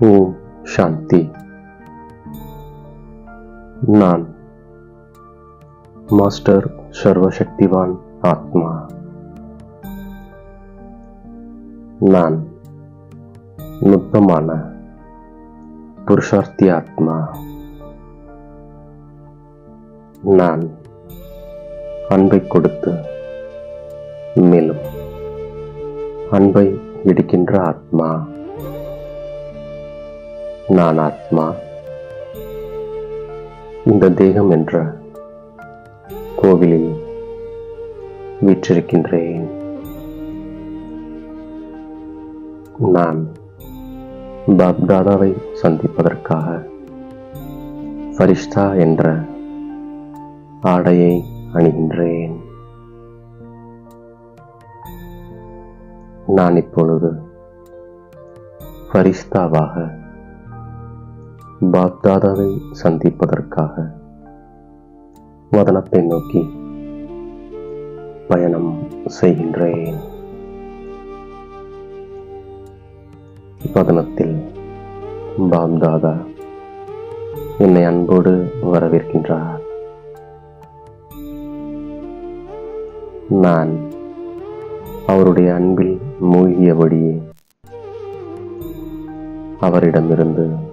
ஓ சாந்தி நான் மாஸ்டர் சர்வசக்திவான் ஆத்மா நான் நுட்பமான புருஷார்த்தி ஆத்மா நான் அன்பை கொடுத்து மேலும் அன்பை எடுக்கின்ற ஆத்மா நான் ஆத்மா. இந்த தேகம் என்ற கோவிலில் வீற்றிருக்கின்றேன். நான் பாப்தாதாவை சந்திப்பதற்காக ஃபரிஷ்தா என்ற ஆடையை அணிகின்றேன். நான் இப்பொழுது ஃபரிஸ்தாவாக பாப்தாதாவை சந்திப்பதற்காக வதனத்தை நோக்கி பயணம் செய்கின்றேன். வதனத்தில் பாப்தாதா என்னை அன்போடு வரவேற்கின்றார். நான் அவருடைய அன்பில் மூழ்கியபடியே அவரிடமிருந்து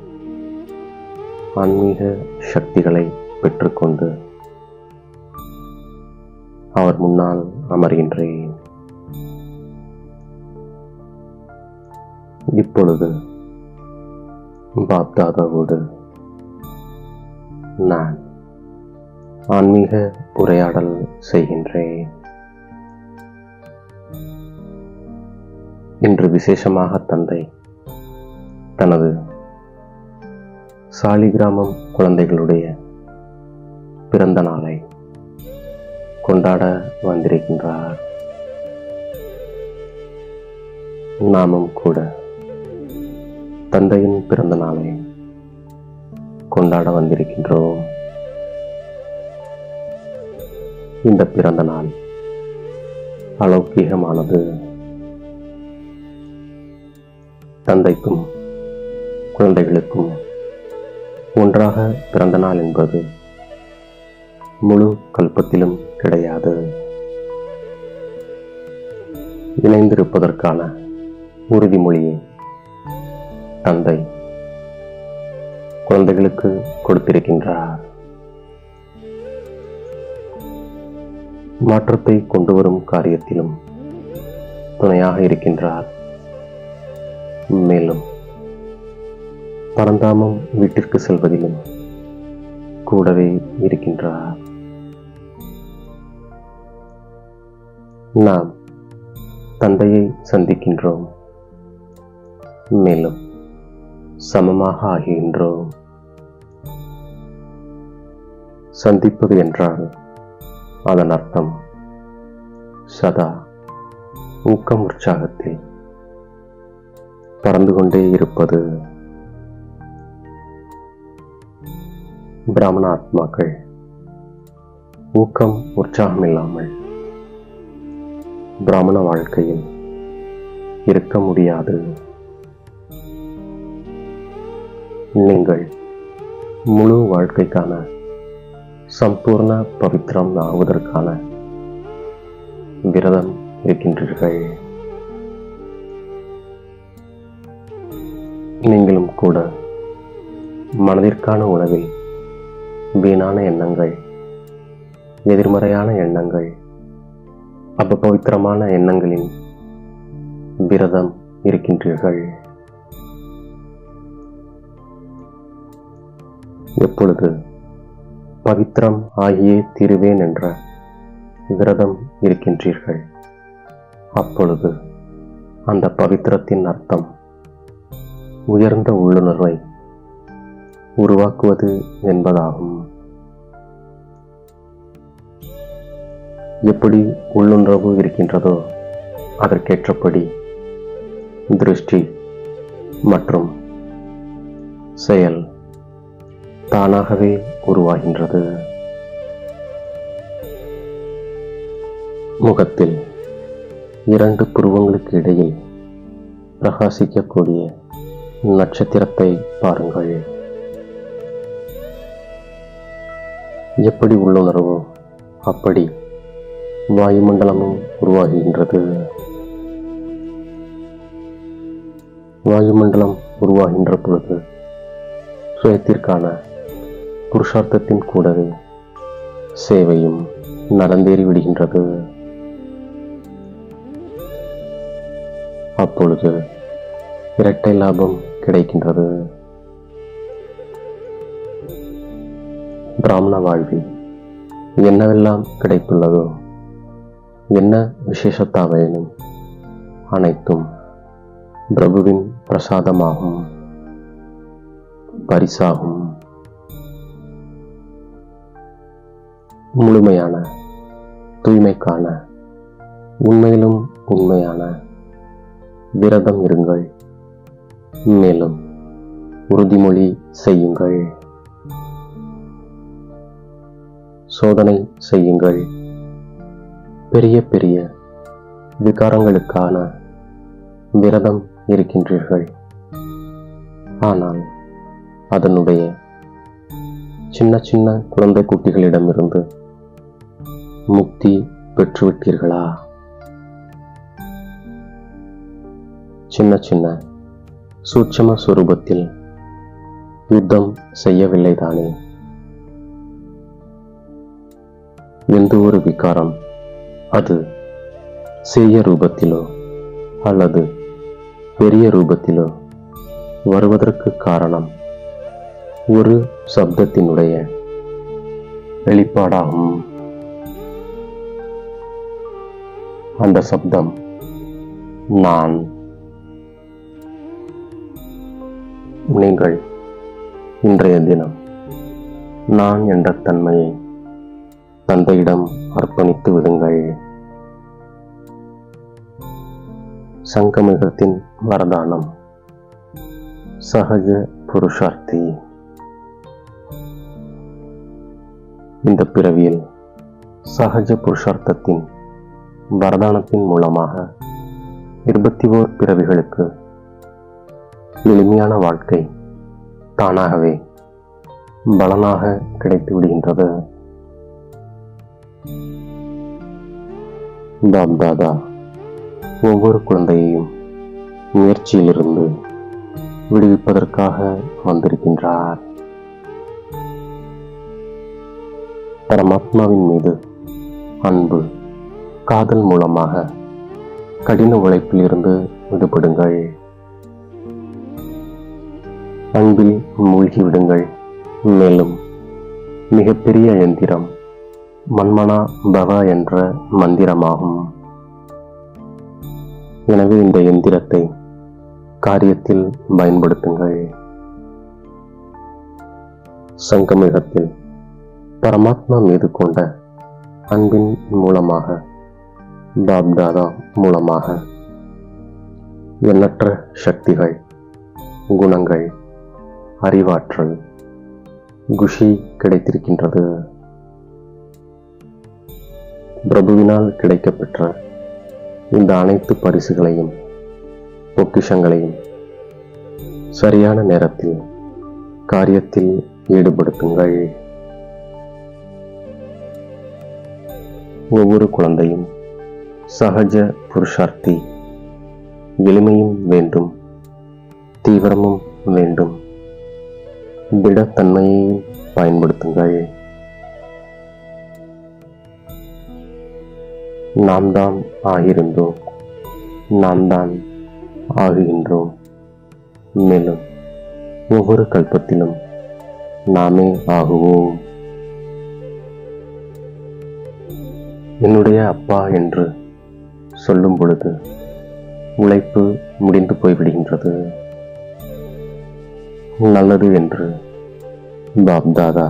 ஆன்மீக சக்திகளை பெற்றுக்கொண்டு அவர் முன்னால் அமர்கின்றேன். இப்பொழுது பாப்தாதாவோடு நான் ஆன்மீக உரையாடல் செய்கின்றேன். இன்று விசேஷமாக தந்தை தனது சாலிகிராமம் குழந்தைகளுடைய பிறந்த நாளை கொண்டாட வந்திருக்கின்றார். நாமும் கூட தந்தையின் பிறந்த நாளை கொண்டாட வந்திருக்கின்றோம். இந்த பிறந்த நாள் அலௌக்கிகமானது தந்தைக்கும் குழந்தைகளுக்கும் ஒன்றாக பிறந்த நாள் என்பது முழு கல்பத்திலும் கிடையாது. இணைந்திருப்பதற்கான உறுதிமொழியை தந்தை. குழந்தைகளுக்கு கொடுத்திருக்கின்றார். மாற்றத்தை கொண்டு வரும் காரியத்திலும் துணையாக இருக்கின்றார். மேலும் பரந்தாமம் வீட்டிற்கு செல்வதிலும் கூடவே இருக்கின்றார். நாம் தந்தையை சந்திக்கின்றோம். மேலும் சமமாக ஆகின்றோம் சந்திப்பது என்றால் அதன் அர்த்தம் சதா ஊக்கம் உற்சாகத்தில் பறந்து கொண்டே இருப்பது பிராமண ஆத்மாக்கள் ஊக்கம் உற்சாகம் இல்லாமல் பிராமண வாழ்க்கையில் இருக்க முடியாது. நீங்கள் முழு வாழ்க்கைக்கான சம்பூர்ண பவித்திரம் ஆவதற்கான விரதம் இருக்கின்றீர்கள். நீங்களும் கூட மனதிற்கான உணவில் வீணான எண்ணங்கள் எதிர்மறையான எண்ணங்கள் அபபவித்திரமான எண்ணங்களின் விரதம் இருக்கின்றீர்கள். எப்பொழுது பவித்திரம் ஆகியே தீருவேன் என்ற விரதம் இருக்கின்றீர்கள் அப்பொழுது அந்த பவித்திரத்தின் அர்த்தம் உயர்ந்த உள்ளுணர்வை உருவாக்குவது என்பதாகும். எப்படி உள்ளுணர்வு இருக்கின்றதோ அதற்கேற்றபடி திருஷ்டி மற்றும் செயல் தானாகவே உருவாகின்றது. முகத்தில் இரண்டு புருவங்களுக்கு இடையில் பிரகாசிக்கக்கூடிய நட்சத்திரத்தை பாருங்கள். எப்படி உள்ளுணர்வோ அப்படி வாயுமண்டலமும் உருவாகின்றது. வாயுமண்டலம் உருவாகின்ற பொழுது சுயத்திற்கான புருஷார்த்தத்தின் கூடவே சேவையும் நடந்தேறி விடுகின்றது. அப்பொழுது இரட்டை லாபம் கிடைக்கின்றது. பிராமண வாழ்வில் என்னவெல்லாம் கிடைத்துள்ளதோ என்ன விசேஷத்தாவேனும் அனைத்தும் பிரபுவின் பிரசாதமாகும் பரிசாகும். முழுமையான தூய்மைக்கான உண்மையிலும் உண்மையான விரதம் இருங்கள். மேலும் உறுதிமொழி செய்யுங்கள். சோதனை செய்யுங்கள். பெரிய பெரிய விகாரங்களுக்கான விரதம் இருக்கின்றீர்கள். ஆனால் அதனுடைய சின்ன சின்ன குழந்தை குட்டிகளிடமிருந்து முக்தி பெற்றுவிட்டீர்களா? சின்ன சின்ன சூட்சம சுரூபத்தில் யுத்தம் செய்யவில்லை தானே எந்த ஒரு விகாரம் அது சிறிய ரூபத்திலோ அல்லது பெரிய ரூபத்திலோ வருவதற்கு காரணம் ஒரு சப்தத்தினுடைய வெளிப்பாடாகும். அந்த சப்தம் நான். நீங்கள் இன்றைய தினம் நான் என்ற தன்மையை தந்தையிடம் அர்ப்பணித்து விடுங்கள். சங்கமிகத்தின் வரதானம். சகஜ புருஷார்த்தி. இந்த பிறவியில் சகஜ புருஷார்த்தத்தின் வரதானத்தின் மூலமாக இருபத்தி ஓர் பிறவிகளுக்கு எளிமையான வாழ்க்கை தானாகவே பலனாக கிடைத்து விடுகின்றது. பாப்தாதா ஒவ்வொரு குழந்தையையும் முயற்சியிலிருந்து விடுவிப்பதற்காக வந்திருக்கின்றார். பரமாத்மாவின் மீது அன்பு காதல் மூலமாக கடின உழைப்பில் இருந்து விடுபடுங்கள். அன்பில் மூழ்கிவிடுங்கள். மேலும் மிகப்பெரிய எந்திரம் மன்மனா பவ என்ற மந்திரமாகும். எனவே இந்த எந்திரத்தை காரியத்தில் பயன்படுத்துங்கள். சங்கமிகத்தில் பரமாத்மா மீது கொண்ட அன்பின் மூலமாக பாப்தாதா மூலமாக எண்ணற்ற சக்திகள் குணங்கள் அறிவாற்றல் குஷி கிடைத்திருக்கின்றது. பிரபுவினால் கிடைக்கப்பெற்ற இந்த அனைத்து பரிசுகளையும் பொக்கிஷங்களையும் சரியான நேரத்தில் காரியத்தில் ஈடுபடுத்துங்கள். ஒவ்வொரு குழந்தையும் சகஜ புருஷார்த்தி எளிமையும் வேண்டும் தீவிரமும் வேண்டும். திடத்தன்மையையும் பயன்படுத்துங்கள். நாம் தான் ஆகியிருந்தோம் நாம் தான் ஆகுகின்றோம். மேலும் ஒவ்வொரு கல்பத்திலும் நாமே ஆகுவோம். என்னுடைய அப்பா என்று சொல்லும் பொழுது உழைப்பு முடிந்து போய்விடுகின்றது. நல்லது என்று பாப்தாதா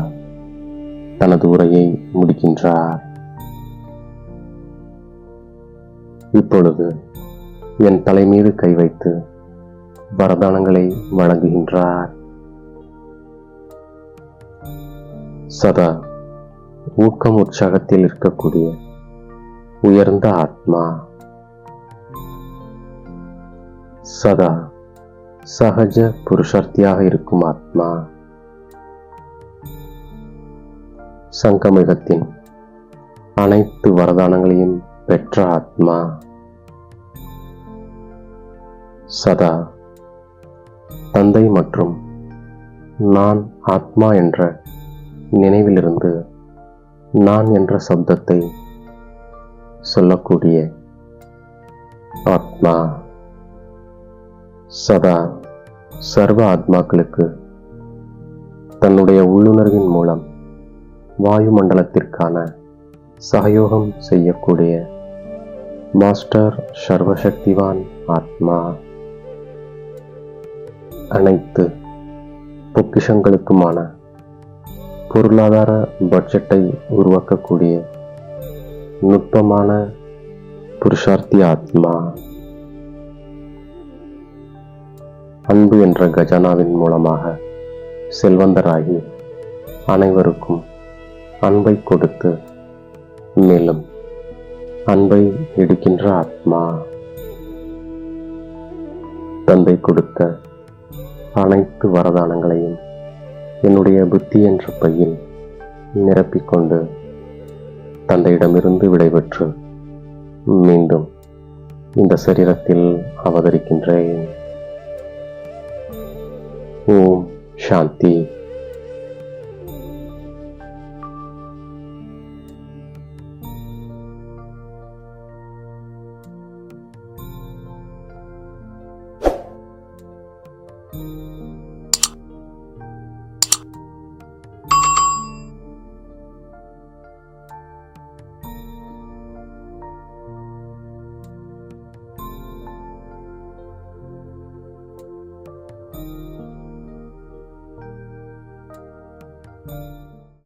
தனது உரையை முடிக்கின்றார். இப்பொழுது என் தலைமீது கை வைத்து வரதானங்களை வழங்குகின்றார். சதா ஊக்கம் உற்சாகத்தில் இருக்கக்கூடிய உயர்ந்த ஆத்மா. சதா சகஜ புருஷார்த்தியாக இருக்கும் ஆத்மா. சங்கமிகத்தின் அனைத்து வரதானங்களையும் பெற்ற ஆத்மா சதா. தந்தை மற்றும் நான் ஆத்மா என்ற நினைவிலிருந்து நான் என்ற சப்தத்தை சொல்லக்கூடிய ஆத்மா சதா. சர்வ ஆத்மாக்களுக்கு தன்னுடைய உள்ளுணர்வின் மூலம் வாயுமண்டலத்திற்கான சகயோகம் செய்யக்கூடிய மாஸ்டர் சர்வசக்திவான் ஆத்மா. அனைத்து பொக்கிஷங்களுக்குமான பொருளாதார பட்ஜெட்டை உருவாக்கக்கூடிய நுட்பமான புருஷார்த்தி ஆத்மா. அன்பு என்ற கஜானாவின் மூலமாக செல்வந்தராகி அனைவருக்கும் அன்பை கொடுத்து மேலும் அன்பை எடுக்கின்ற ஆத்மா. தந்தை கொடுத்த அனைத்து வரதானங்களையும் என்னுடைய புத்தி என்ற பையில் நிரப்பிக்கொண்டு தந்தையிடமிருந்து விடைபெற்று மீண்டும் இந்த சரீரத்தில் அவதரிக்கின்றேன். ஓம் சாந்தி.